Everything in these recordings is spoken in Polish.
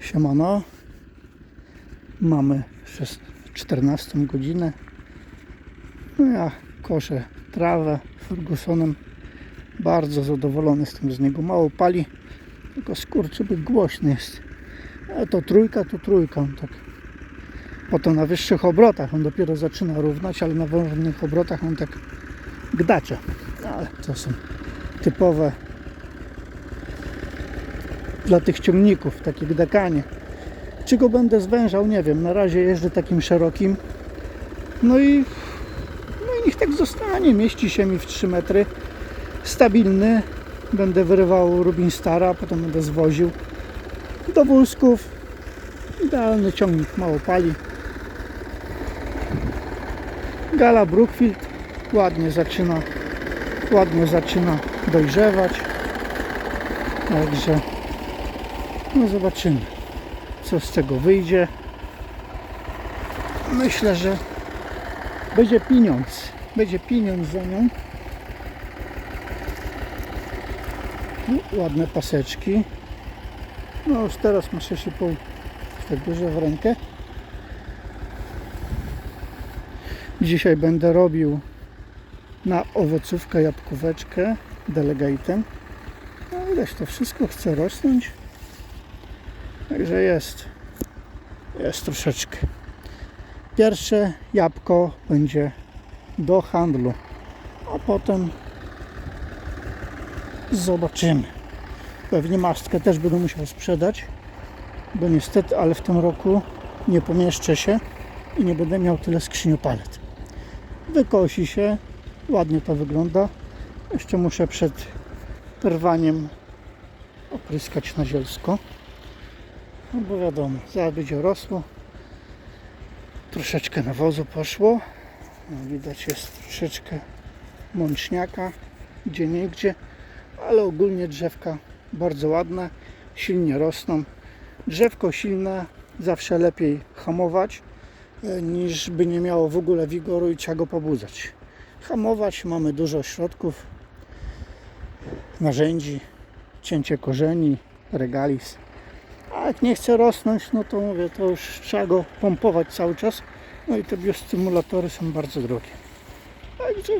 Siemano. Mamy szes- 14 godzinę. No ja koszę trawę Fergusonem. Bardzo zadowolony jestem z niego. Mało pali, tylko skurczybyk głośny jest. Ale to trójka, to trójka. On tak. Potem na wyższych obrotach on dopiero zaczyna równać, ale na wolnych obrotach on tak gdacze. No, ale to są typowe dla tych ciągników, takie gdakanie. Czy go będę zwężał, nie wiem. Na razie jeżdżę takim szerokim. No i, no i niech tak zostanie. Mieści się mi w 3 metry. Stabilny. Będę wyrywał Rubin Stara, potem będę zwoził do wózków. Idealny ciągnik, mało pali. Gala Brookfield ładnie zaczyna ładnie zaczyna dojrzewać. Także no zobaczymy, co z tego wyjdzie. Myślę, że będzie pieniądz. Będzie pieniądz za nią. No, ładne paseczki. No już teraz ma 6,5 tak duże w rękę. Dzisiaj będę robił na owocówkę jabłkóweczkę delegatem. No ileś to wszystko chce rosnąć. Także jest. Jest troszeczkę. Pierwsze jabłko będzie do handlu, a potem zobaczymy. Pewnie masztkę też będę musiał sprzedać, bo niestety, ale w tym roku nie pomieszczę się i nie będę miał tyle skrzyniupalet. Wykosi się, ładnie to wygląda. Jeszcze muszę przed rwaniem opryskać na zielsko. No bo wiadomo, zaraz będzie rosło. Troszeczkę nawozu poszło. No, widać jest troszeczkę mączniaka, gdzie nie gdzie, ale ogólnie drzewka bardzo ładne, silnie rosną. Drzewko silne zawsze lepiej hamować e, niż by nie miało w ogóle wigoru i trzeba go pobudzać. Hamować mamy dużo środków, narzędzi, cięcie korzeni, regalis. A jak nie chce rosnąć, no to mówię, to już trzeba go pompować cały czas. No i te biostymulatory są bardzo drogie. Także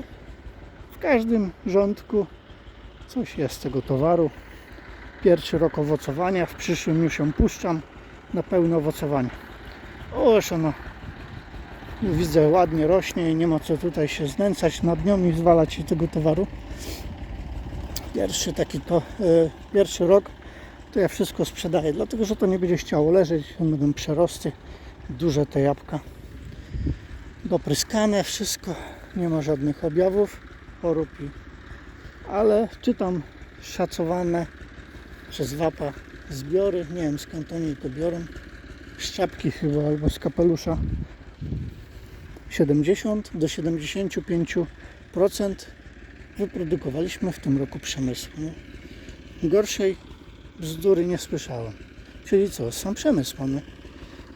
w każdym rządku coś jest z tego towaru. Pierwszy rok owocowania, w przyszłym już ją puszczam na pełne owocowanie. O, już ono widzę ładnie rośnie i nie ma co tutaj się znęcać nad nią i zwalać się tego towaru. Pierwszy taki to, y, pierwszy rok to ja wszystko sprzedaję, dlatego że to nie będzie chciało leżeć, będą przerosty, duże te jabłka. Dopryskane wszystko, nie ma żadnych objawów chorób, ale czytam szacowane przez WAPA zbiory, nie wiem skąd oni to biorą, z czapki chyba albo z kapelusza 70 do 75% wyprodukowaliśmy w tym roku przemysłu. Gorszej bzdury nie słyszałem. Czyli co, sam przemysł mamy.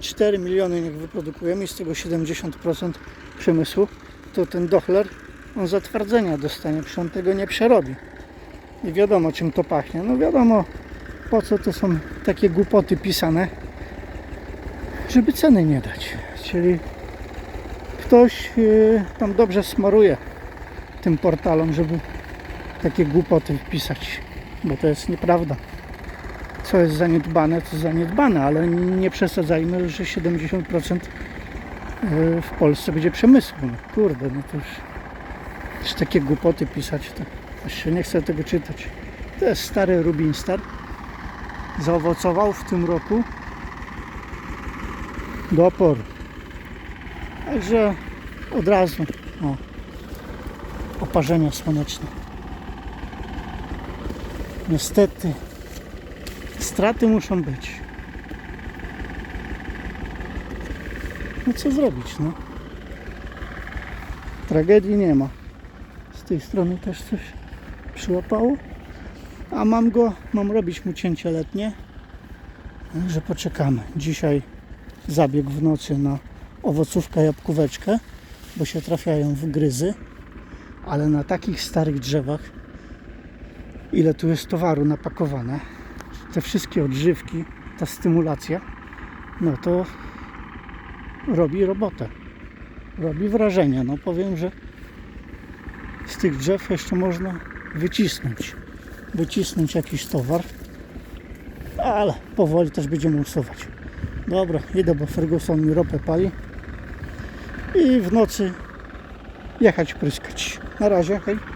4 miliony niech wyprodukujemy i z tego 70% przemysłu, to ten dochler on zatwardzenia dostanie, przecież on tego nie przerobi. I wiadomo czym to pachnie. No wiadomo po co to są takie głupoty pisane, żeby ceny nie dać. Czyli ktoś yy, tam dobrze smaruje tym portalom, żeby takie głupoty wpisać, bo to jest nieprawda. Co jest zaniedbane, to zaniedbane, ale nie przesadzajmy, że 70% w Polsce będzie przemysłu. No, kurde, no to już, już takie głupoty pisać, to się nie chce tego czytać. To jest stary Rubin Star. Zaowocował w tym roku do oporu. Także od razu o, oparzenia słoneczne. Niestety straty muszą być. No co zrobić, no? Tragedii nie ma. Z tej strony też coś przyłapało. A mam go, mam robić mu cięcie letnie. Także poczekamy. Dzisiaj zabieg w nocy na owocówkę jabłkóweczkę, bo się trafiają w gryzy. Ale na takich starych drzewach, ile tu jest towaru napakowane, te wszystkie odżywki, ta stymulacja, no to robi robotę. Robi wrażenie. No powiem, że z tych drzew jeszcze można wycisnąć. Wycisnąć jakiś towar. Ale powoli też będziemy usuwać. Dobra, idę, bo Ferguson mi ropę pali. I w nocy jechać pryskać. Na razie, hej.